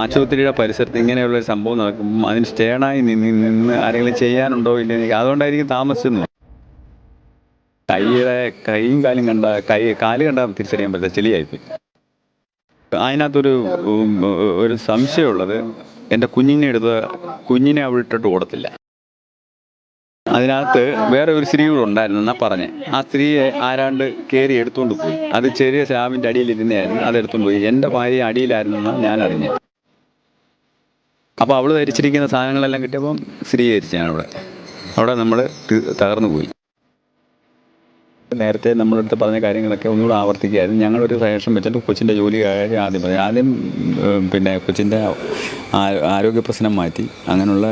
ആശുപത്രിയുടെ പരിസരത്ത് ഇങ്ങനെയുള്ള ഒരു സംഭവം നടക്കുമ്പോൾ അതിന് സ്റ്റേണായി നിന്ന് ആരെങ്കിലും ചെയ്യാനുണ്ടോ ഇല്ല അതുകൊണ്ടായിരിക്കും താമസിച്ചെന്ന്. കൈയുടെ കൈയും കാലും കണ്ട കൈ കാൽ കണ്ടാൽ തിരിച്ചറിയാൻ പറ്റില്ല ചെളിയായിപ്പോയി. അതിനകത്തൊരു ഒരു സംശയമുള്ളത് എന്റെ കുഞ്ഞിനെ എടുത്ത് കുഞ്ഞിനെ അവിടെ ഇട്ടിട്ട് ഓടത്തില്ല. അതിനകത്ത് വേറെ ഒരു സ്ത്രീ കൂടെ ഉണ്ടായിരുന്നു എന്നാ പറഞ്ഞേ. ആ സ്ത്രീയെ ആരാണ്ട് കയറി എടുത്തുകൊണ്ട് പോയി. അത് ചെറിയ സ്ലാബിന്റെ അടിയിൽ ഇരുന്നായിരുന്നു അത് എടുത്തുകൊണ്ട് പോയി. എന്റെ ഭാര്യ അടിയിലായിരുന്നെന്ന് ഞാൻ അറിഞ്ഞത്. അപ്പോൾ അവൾ ധരിച്ചിരിക്കുന്ന സാധനങ്ങളെല്ലാം കിട്ടിയപ്പം സ്ഥിരീകരിച്ചാണ് അവിടെ അവിടെ നമ്മൾ തകർന്നു പോയി. നേരത്തെ നമ്മുടെ അടുത്ത് പറഞ്ഞ കാര്യങ്ങളൊക്കെ ഒന്നുകൂടെ ആവർത്തിക്കുകയായിരുന്നു ഞങ്ങളൊരു സജഷൻ വെച്ചിട്ട് കൊച്ചിന്റെ ജോലി കാര്യം ആദ്യം പറഞ്ഞു. ആദ്യം പിന്നെ കൊച്ചിന്റെ ആരോഗ്യ പ്രശ്നം മാറ്റി. അങ്ങനെയുള്ള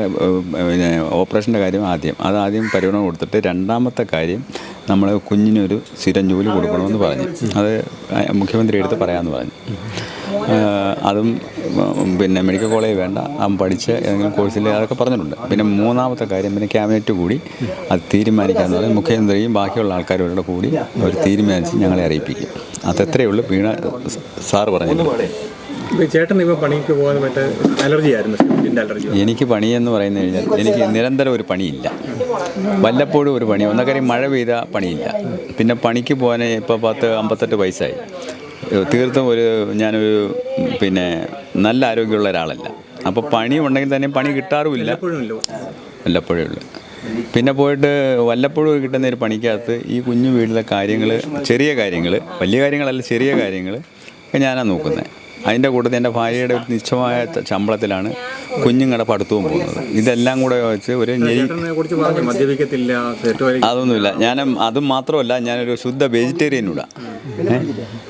പിന്നെ ഓപ്പറേഷന്റെ കാര്യം ആദ്യം. അത് ആദ്യം പരിഗണന കൊടുത്തിട്ട് രണ്ടാമത്തെ കാര്യം നമ്മൾ കുഞ്ഞിനൊരു സ്ഥിരം ജോലി കൊടുക്കണമെന്ന് പറഞ്ഞു. അത് മുഖ്യമന്ത്രി എടുത്ത് പറയാമെന്ന് പറഞ്ഞു. അതും പിന്നെ മെഡിക്കൽ കോളേജ് വേണ്ട. അവൻ പഠിച്ച് ഏതെങ്കിലും കോഴ്സിൽ അതൊക്കെ പറഞ്ഞിട്ടുണ്ട്. പിന്നെ മൂന്നാമത്തെ കാര്യം പിന്നെ ക്യാബിനറ്റ് കൂടി അത് തീരുമാനിക്കാന്ന് പറഞ്ഞാൽ മുഖ്യമന്ത്രിയും ബാക്കിയുള്ള ആൾക്കാരോട് കൂടി അവർ തീരുമാനിച്ച് ഞങ്ങളെ അറിയിപ്പിക്കും. അതെത്രയേ ഉള്ളൂ? വീണ സാറ് പറഞ്ഞിട്ടുണ്ട് ഇപ്പൊ ചേട്ടൻ ഇപ്പോൾ പണിക്ക് പോകാൻ മറ്റേ അലർജി ആയിരുന്നു സ്കിന്നിന്റെ അലർജി എനിക്ക് പണിയെന്ന് പറയുന്നത് കഴിഞ്ഞാൽ എനിക്ക് നിരന്തരം ഒരു പണിയില്ല. വല്ലപ്പോഴും ഒരു പണി. ഒന്ന കാര്യം മഴ പെയ്ത പണിയില്ല. പിന്നെ പണിക്ക് പോകാൻ ഇപ്പോൾ പത്ത് അമ്പത്തെട്ട് വയസ്സായി. തീർത്തും ഒരു ഞാനൊരു പിന്നെ നല്ല ആരോഗ്യമുള്ള ഒരാളല്ല. അപ്പോൾ പണി ഉണ്ടെങ്കിൽ തന്നെ പണി കിട്ടാറുമില്ല. വല്ലപ്പോഴേ ഉള്ളൂ. പിന്നെ പോയിട്ട് വല്ലപ്പോഴും കിട്ടുന്ന ഒരു പണിക്കകത്ത് ഈ കുഞ്ഞു വീട്ടിലെ കാര്യങ്ങൾ ചെറിയ കാര്യങ്ങൾ വലിയ കാര്യങ്ങളല്ല ചെറിയ കാര്യങ്ങൾ ഞാനാണ് നോക്കുന്നത് അതിന്റെ കൂട്ടത്തിൽ എന്റെ ഭാര്യയുടെ നിശ്ചമായ ശമ്പളത്തിലാണ് കുഞ്ഞുങ്ങളുടെ പഠിത്തവും പോകുന്നത്. ഇതെല്ലാം കൂടെ വെച്ച് ഒരു അതൊന്നുമില്ല. ഞാൻ അതും മാത്രമല്ല ഞാനൊരു ശുദ്ധ വെജിറ്റേറിയൻ കൂടെ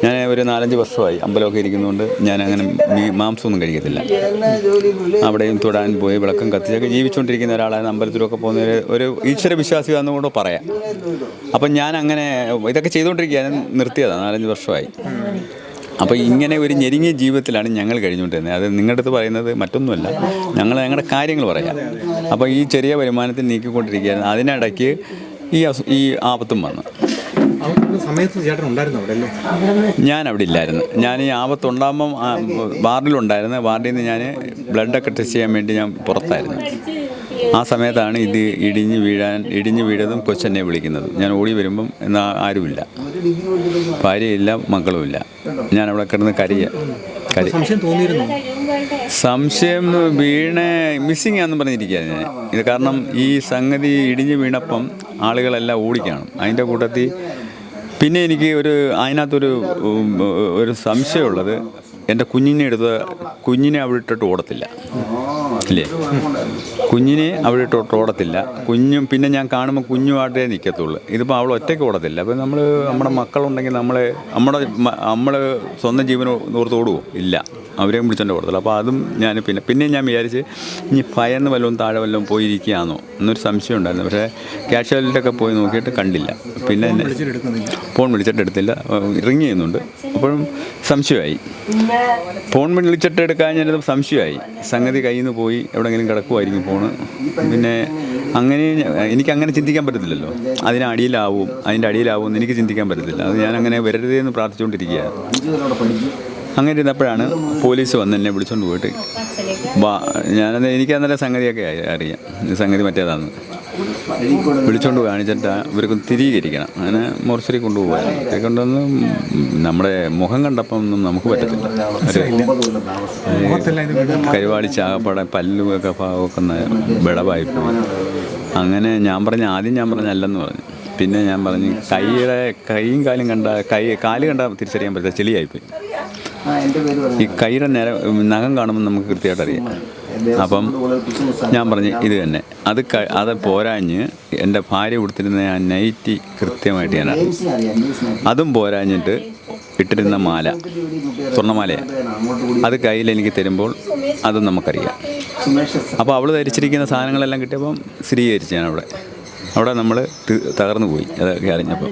ഞാൻ ഒരു നാലഞ്ച് വർഷമായി അമ്പലമൊക്കെ ഇരിക്കുന്നതുകൊണ്ട് ഞാൻ അങ്ങനെ മാംസമൊന്നും കഴിക്കത്തില്ല. അവിടെയും തൊടാൻ പോയി വിളക്കം കത്തിച്ചൊക്കെ ജീവിച്ചുകൊണ്ടിരിക്കുന്ന ഒരാളാണ് അമ്പലത്തിലൊക്കെ പോകുന്ന ഒരു- ഒരു ഈശ്വര വിശ്വാസി കൂടെ പറയാം. അപ്പം ഞാൻ അങ്ങനെ ഇതൊക്കെ ചെയ്തുകൊണ്ടിരിക്കുക ഞാൻ നിർത്തിയതാണ് നാലഞ്ച് വർഷമായി. അപ്പോൾ ഇങ്ങനെ ഒരു ഞെരുങ്ങിയ ജീവിതത്തിലാണ് ഞങ്ങൾ കഴിഞ്ഞുകൊണ്ടിരുന്നത്. അത് നിങ്ങളുടെ അടുത്ത് പറയുന്നത് മറ്റൊന്നുമല്ല. ഞങ്ങൾ ഞങ്ങളുടെ കാര്യങ്ങൾ പറയാം. അപ്പോൾ ഈ ചെറിയ വരുമാനത്തിൽ നീക്കിക്കൊണ്ടിരിക്കുകയായിരുന്നു. അതിനിടയ്ക്ക് ഈ അസു ഈ ആപത്തും വന്നു. ഞാൻ അവിടെ ഇല്ലായിരുന്നു. ഞാൻ ഈ ആപത്തുണ്ടാകുമ്പം വാർഡിലുണ്ടായിരുന്നു. വാർഡിൽ നിന്ന് ഞാൻ ബ്ലഡൊക്കെ ടെസ്റ്റ് ചെയ്യാൻ വേണ്ടി ഞാൻ പുറത്തായിരുന്നു. ആ സമയത്താണ് ഇത് ഇടിഞ്ഞു വീഴാൻ ഇടിഞ്ഞു വീഴതും കൊച്ചെന്നെ വിളിക്കുന്നത്. ഞാൻ ഓടി വരുമ്പം എന്നാ ആരുമില്ല. ഭാര്യയില്ല മക്കളുമില്ല. ഞാൻ അവിടെ കിടന്ന് കരിയ കരി. സംശയം വീണ മിസ്സിങ് ആണെന്ന് പറഞ്ഞിരിക്കുക ഞാൻ. ഇത് കാരണം ഈ സംഗതി ഇടിഞ്ഞു വീണപ്പം ആളുകളെല്ലാം ഓടിക്കാണ്. അതിന്റെ കൂട്ടത്തിൽ പിന്നെ എനിക്ക് ഒരു അതിനകത്തൊരു ഒരു സംശയമുള്ളത് എന്റെ കുഞ്ഞിനെ എടുത്ത് കുഞ്ഞിനെ അവിടെ ഇട്ടിട്ട് ഓടത്തില്ല. ഇല്ലേ? കുഞ്ഞിനെ അവിടെ ഓടത്തില്ല. കുഞ്ഞും പിന്നെ ഞാൻ കാണുമ്പോൾ കുഞ്ഞുമായിട്ടേ നിൽക്കത്തുള്ളൂ ഇതിപ്പോൾ അവൾ ഒറ്റയ്ക്ക് ഓടത്തില്ല. അപ്പോൾ നമ്മൾ നമ്മുടെ മക്കളുണ്ടെങ്കിൽ നമ്മളെ നമ്മുടെ നമ്മൾ സ്വന്തം ജീവന് ഓർത്ത് ഓടുമോ ഇല്ല. അവരെയും വിളിച്ചോണ്ട് ഓടത്തില്ല. അപ്പോൾ അതും ഞാൻ പിന്നെ പിന്നെ ഞാൻ വിചാരിച്ച് ഇനി ഭയന്ന് വല്ലതും താഴെ വല്ലതും പോയിരിക്കുകയാണോ എന്നൊരു സംശയം ഉണ്ടായിരുന്നു. പക്ഷേ ക്യാഷ്വാലിറ്റിയൊക്കെ പോയി നോക്കിയിട്ട് കണ്ടില്ല. പിന്നെ ഫോൺ വിളിച്ചിട്ട് എടുത്തില്ല. റിങ് ചെയ്യുന്നുണ്ട്. അപ്പോഴും സംശയമായി. ഫോൺ വിളിച്ചിട്ട് എടുക്കാൻ ഞാനത് സംശയമായി. സംഗതി കയ്യിൽ നിന്ന് പോയി എവിടെങ്കിലും കിടക്കുമായിരിക്കും ഫോണ് പിന്നെ അങ്ങനെ എനിക്ക് അങ്ങനെ ചിന്തിക്കാൻ പറ്റത്തില്ലല്ലോ. അതിന് അടിയിലാവും അതിന്റെ അടിയിലാവും എന്ന് എനിക്ക് ചിന്തിക്കാൻ പറ്റത്തില്ല. അത് ഞാൻ അങ്ങനെ വരരുതേ എന്ന് പ്രാർത്ഥിച്ചുകൊണ്ടിരിക്കുകയാണ് അങ്ങനെ ഇരുന്നപ്പോഴാണ് പോലീസ് വന്ന് എന്നെ വിളിച്ചുകൊണ്ട് പോയിട്ട് വാ ഞാനത് എനിക്ക് അന്നേരം സംഗതിയൊക്കെ അറിയാം. സംഗതി മറ്റേതാണ് വിളിച്ചുകൊണ്ട് കാണിച്ചിട്ട് ഇവർക്ക് സ്ഥിരീകരിക്കണം. അങ്ങനെ മോർച്ചറി കൊണ്ടുപോകാൻ കൊണ്ടുവന്ന് നമ്മുടെ മുഖം കണ്ടപ്പം ഒന്നും നമുക്ക് പറ്റത്തില്ല. കരുവാളി കരുവാടി ചാകപ്പാടെ പല്ലുമൊക്കെ ഭാഗമൊക്കെ വിടവായി പോയി. അങ്ങനെ ഞാൻ പറഞ്ഞ ആദ്യം ഞാൻ പറഞ്ഞ അല്ലെന്ന് പറഞ്ഞു. പിന്നെ ഞാൻ പറഞ്ഞു കൈയുടെ കൈയും കാലും കണ്ട കൈ കാൽ കണ്ട തിരിച്ചറിയാൻ പറ്റില്ല ചെളിയായിപ്പോയി ഈ കൈയുടെ നേര നഖം കാണുമ്പോൾ നമുക്ക് കൃത്യമായിട്ട് അറിയാം. അപ്പം ഞാൻ പറഞ്ഞു ഇത് തന്നെ. അത് ക- അത് പോരാഞ്ഞ് എന്റെ ഭാര്യ കൊടുത്തിരുന്ന ആ നൈറ്റി കൃത്യമായിട്ട് ഞാൻ അതും പോരാഞ്ഞിട്ട് ഇട്ടിരുന്ന മാല സ്വർണമാലയാണ്. അത് കയ്യിൽ എനിക്ക് തരുമ്പോൾ അതും നമുക്കറിയാം. അപ്പോൾ അവൾ ധരിച്ചിരിക്കുന്ന സാധനങ്ങളെല്ലാം കിട്ടിയപ്പം സ്ഥിരീകരിച്ചു ഞാൻ അവിടെ അവിടെ നമ്മൾ തകർന്നു പോയി. അതൊക്കെ അറിഞ്ഞപ്പോൾ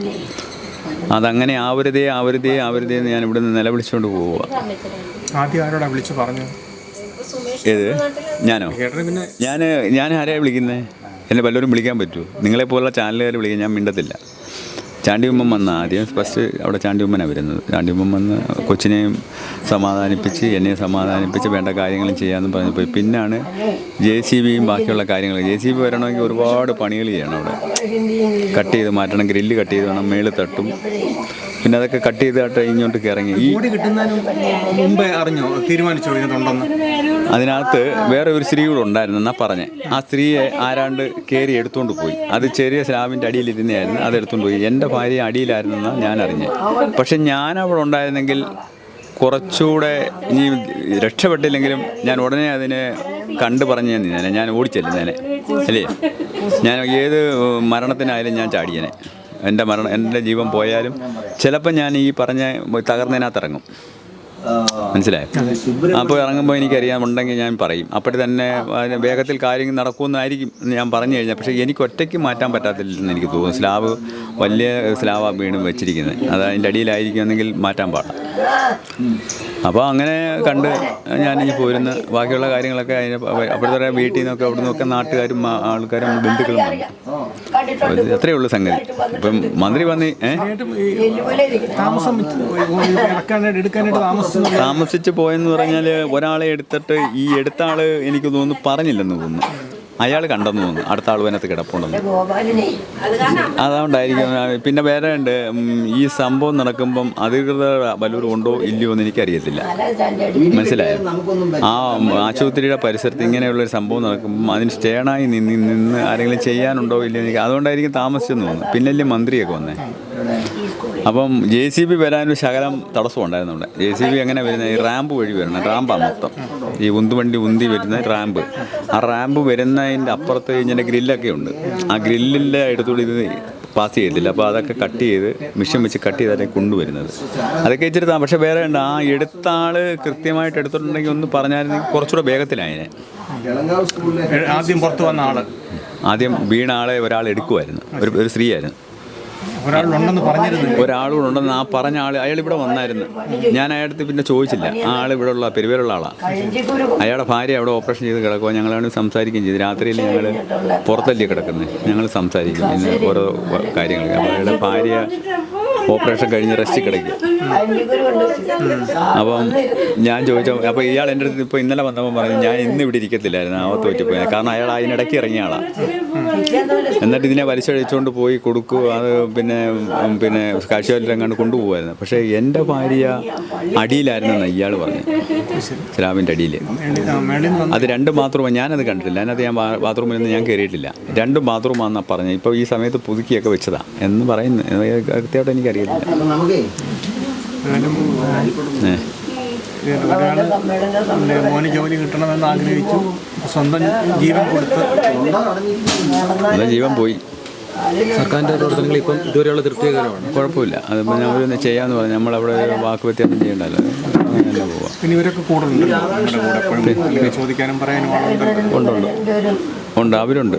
അതങ്ങനെ ആവരുതേ ആവരുതേ ആവരുതേ എന്ന് ഞാൻ ഇവിടെ നിന്ന് നിലവിളിച്ചുകൊണ്ട് പോവുക ആദ്യം ആരോടാ വിളിച്ചു പറഞ്ഞു ഏത്? ഞാനോ? ഞാൻ ഞാൻ ആരെയാണ് വിളിക്കുന്നത് എന്നെ വല്ലവരും വിളിക്കാൻ പറ്റുമോ നിങ്ങളെ പോലുള്ള ചാനലുകാർ വിളിക്കാൻ ഞാൻ മിണ്ടത്തില്ല. ചാണ്ടിയമ്മൻ വന്ന ആദ്യം. ഫസ്റ്റ് അവിടെ ചാണ്ടിയമ്മനാണ് വരുന്നത്. ചാണ്ടിയമ്മൻ വന്ന് കൊച്ചിനെയും സമാധാനിപ്പിച്ച് എന്നെ സമാധാനിപ്പിച്ച് വേണ്ട കാര്യങ്ങളും ചെയ്യാമെന്ന് പറഞ്ഞു പോയി. പിന്നാണ് ജെ സി ബിയും ബാക്കിയുള്ള കാര്യങ്ങൾ. ജെ സി ബി വരണമെങ്കിൽ ഒരുപാട് പണികൾ ചെയ്യണം അവിടെ. കട്ട് ചെയ്ത് മാറ്റണം ഗ്രില്ല് കട്ട് ചെയ്ത് വേണം മേളിൽ തട്ടും. പിന്നെ അതൊക്കെ കട്ട് ചെയ്തിട്ട് ഇങ്ങോട്ട് ഇറങ്ങി ഈ ബോഡി മുമ്പേ അറിഞ്ഞോ? തീരുമാനിച്ചോ അതിനകത്ത് വേറെ ഒരു സ്ത്രീ കൂടെ ഉണ്ടായിരുന്നു എന്നാ പറഞ്ഞേ. ആ സ്ത്രീയെ ആരാണ്ട് കയറി എടുത്തുകൊണ്ട് പോയി. അത് ചെറിയ സ്ലാബിന്റെ അടിയിലിരുന്നായിരുന്നു അത് എടുത്തുകൊണ്ട് പോയി. എന്റെ ഭാര്യ അടിയിലായിരുന്നെന്നാണ് ഞാൻ അറിഞ്ഞത് പക്ഷെ ഞാൻ അവിടെ ഉണ്ടായിരുന്നെങ്കിൽ കുറച്ചുകൂടെ ഇനി രക്ഷപ്പെട്ടില്ലെങ്കിലും ഞാൻ ഉടനെ അതിനെ കണ്ടു പറഞ്ഞു ഞാൻ നിന്നേനെ. ഞാൻ അല്ലേ? ഞാൻ ഏത് മരണത്തിനായാലും ഞാൻ ചാടിയനെ. എന്റെ മരണം എന്റെ ജീവൻ പോയാലും ചിലപ്പോൾ ഞാൻ ഈ പറഞ്ഞ തകർന്നതിനകത്ത് ഇറങ്ങും മനസ്സിലായോ? അപ്പോൾ ഇറങ്ങുമ്പോൾ എനിക്കറിയാം ഉണ്ടെങ്കിൽ ഞാൻ പറയും. അപ്പോഴത്തെ തന്നെ വേഗത്തിൽ കാര്യങ്ങൾ നടക്കുമെന്നായിരിക്കും ഞാൻ പറഞ്ഞു കഴിഞ്ഞാൽ. പക്ഷേ എനിക്ക് ഒറ്റയ്ക്ക് മാറ്റാൻ പറ്റാത്തില്ലെന്ന് എനിക്ക് തോന്നുന്നു. സ്ലാബ് വലിയ സ്ലാബാണ് വീണ്ടും വെച്ചിരിക്കുന്നത്. അത് അതിന്റെ അടിയിലായിരിക്കുമെന്നെങ്കിൽ മാറ്റാൻ പാടാം. അപ്പോൾ അങ്ങനെ കണ്ട് ഞാൻ ഈ പോരുന്ന ബാക്കിയുള്ള കാര്യങ്ങളൊക്കെ അതിന് അപ്പോഴത്തെ വീട്ടിൽ നിന്നൊക്കെ അവിടെ നിന്നൊക്കെ നാട്ടുകാരും ആൾക്കാരും ബന്ധുക്കളും വന്നു. അത്രയേ ഉള്ളൂ സംഗതി. ഇപ്പം മന്ത്രി വന്ന് താമസിച്ച് പോയെന്ന് പറഞ്ഞാൽ ഒരാളെ എടുത്തിട്ട് ഈ എടുത്ത ആൾ എനിക്ക് തോന്നുന്നു പറഞ്ഞില്ലെന്ന് തോന്നുന്നു. അയാൾ കണ്ടെന്ന് തോന്നുന്നു. അടുത്ത ആൾ അതിനകത്ത് കിടപ്പുണ്ടെന്ന് അതുകൊണ്ടായിരിക്കും. പിന്നെ വേറെ ഉണ്ട്. ഈ സംഭവം നടക്കുമ്പം അധികൃതർ വല്ലവരും ഉണ്ടോ ഇല്ലയോ എന്ന് എനിക്കറിയത്തില്ല. മനസ്സിലായോ? ആ ആശുപത്രിയുടെ പരിസരത്ത് ഇങ്ങനെയുള്ളൊരു സംഭവം നടക്കുമ്പം അതിന് സ്റ്റേണായി നിന്ന് നിന്ന് ആരെങ്കിലും ചെയ്യാനുണ്ടോ ഇല്ലയോ എനിക്ക് അതുകൊണ്ടായിരിക്കും താമസിച്ചെന്ന് തോന്നുന്നു. പിന്നല്ലേ മന്ത്രിയൊക്കെ വന്നേ. അപ്പം ജെ സി ബി വരാനൊരു ശകലം തടസ്സം ഉണ്ടായിരുന്നു അവിടെ. ജെ സി ബി എങ്ങനെ വരുന്നത് ഈ റാമ്പ് വഴി വരണം റാമ്പാണ് മൊത്തം. ഈ ഉന്തുവണ്ടി ഉന്തി വരുന്ന റാമ്പ്. ആ റാമ്പ് വരുന്നതിന്റെ അപ്പുറത്ത് ഇങ്ങനെ ഗ്രില്ലൊക്കെ ഉണ്ട്. ആ ഗ്രില്ലിന്റെ അടുത്തുകൂടി ഇത് പാസ് ചെയ്തില്ല അപ്പോൾ അതൊക്കെ കട്ട് ചെയ്ത് മിഷൻ വെച്ച് കട്ട് ചെയ്താണ് കൊണ്ടുവരുന്നത്. അതൊക്കെ ഇച്ചിരി താ- പക്ഷേ വേറെ ഉണ്ട്. ആ എടുത്ത കൃത്യമായിട്ട് എടുത്തിട്ടുണ്ടെങ്കിൽ ഒന്ന് പറഞ്ഞായിരുന്നെങ്കിൽ കുറച്ചുകൂടെ വേഗത്തിലായതിനെ ആദ്യം പുറത്ത് വന്ന ആൾ. ആദ്യം വീണ ആളെ ഒരാൾ എടുക്കുമായിരുന്നു ഒരു ഒരു സ്ത്രീയായിരുന്നു. ഒരാളുണ്ടെന്ന് ആ പറഞ്ഞ ആൾ അയാൾ ഇവിടെ വന്നായിരുന്നു. ഞാൻ അയാളടുത്ത് പിന്നെ ചോദിച്ചില്ല. ആ ആൾ ഇവിടെ ഉള്ള പെരുവേലുള്ള ആളാണ് അയാളുടെ ഭാര്യ അവിടെ ഓപ്പറേഷൻ ചെയ്ത് കിടക്കുക ഞങ്ങളാണ് സംസാരിക്കുകയും ചെയ്തു. രാത്രിയിൽ ഞങ്ങൾ പുറത്തല്ലേ കിടക്കുന്നത്. ഞങ്ങൾ സംസാരിക്കും. പിന്നെ ഓരോ കാര്യങ്ങൾ. അപ്പോൾ അയാളുടെ ഭാര്യ ഓപ്പറേഷൻ കഴിഞ്ഞ് റെസ്റ്റ് കിടക്കും. അപ്പം ഞാൻ ചോദിച്ചു അപ്പോൾ ഇയാൾ എന്റെ അടുത്ത് ഇപ്പോൾ ഇന്നലെ വന്നപ്പോൾ പറഞ്ഞു ഞാൻ ഇന്ന് ഇവിടെ ഇരിക്കത്തില്ലായിരുന്നു ആവത്ത് പറ്റിപ്പോയി കാരണം അയാൾ അതിനിടയ്ക്ക് ഇറങ്ങിയ ആളാണ് എന്നിട്ട് ഇതിനെ വലിച്ചഴിച്ചുകൊണ്ട് പോയി കൊടുക്കുക അത് പിന്നെ പിന്നെ പിന്നെ കാഴ്ചവല്ലെങ്ങാണ്ട് കൊണ്ടുപോകുമായിരുന്നു പക്ഷേ എന്റെ ഭാര്യ അടിയിലായിരുന്നെന്ന് ഇയാൾ പറഞ്ഞു. സ്ലാബിന്റെ അടിയിൽ അത് രണ്ട് ബാത്റൂമാണ് ഞാനത് കണ്ടിട്ടില്ല. അതിനകത്ത് ഞാൻ ബാത്റൂമിൽ നിന്ന് ഞാൻ കയറിയിട്ടില്ല രണ്ട് ബാത്റൂമാണെന്നാണ് പറഞ്ഞത് ഇപ്പോൾ ഈ സമയത്ത് പുതുക്കിയൊക്കെ വെച്ചതാണ് എന്ന് പറയുന്നത് കൃത്യമായിട്ട് എനിക്കറിയില്ല. പിന്നെ മോന് ജോലി കിട്ടണമെന്ന് ആഗ്രഹിച്ചു. സ്വന്തം ജീവൻ കൊടുത്ത്. ജീവൻ പോയി. സർക്കാരിന്റെ പ്രവർത്തനങ്ങൾ ഇപ്പം ഇതുവരെയുള്ള തൃപ്തികരമാണ് കുഴപ്പമില്ല. അത് അവരൊന്ന് ചെയ്യാമെന്ന് പറഞ്ഞു. നമ്മളവിടെ വാക്ക് വ്യത്യാസം ചെയ്യണ്ടല്ലോ. അങ്ങനെ പോവാം. പിന്നെ ഇവരൊക്കെ കൂടുതലുണ്ട് നമ്മുടെ കൂടെ എപ്പോഴും അല്ലെങ്കിൽ ചോദിക്കാനും പറയാനും ആളുണ്ട്. ഉണ്ട് ഉണ്ട് ഉണ്ട്. അവരുണ്ട്.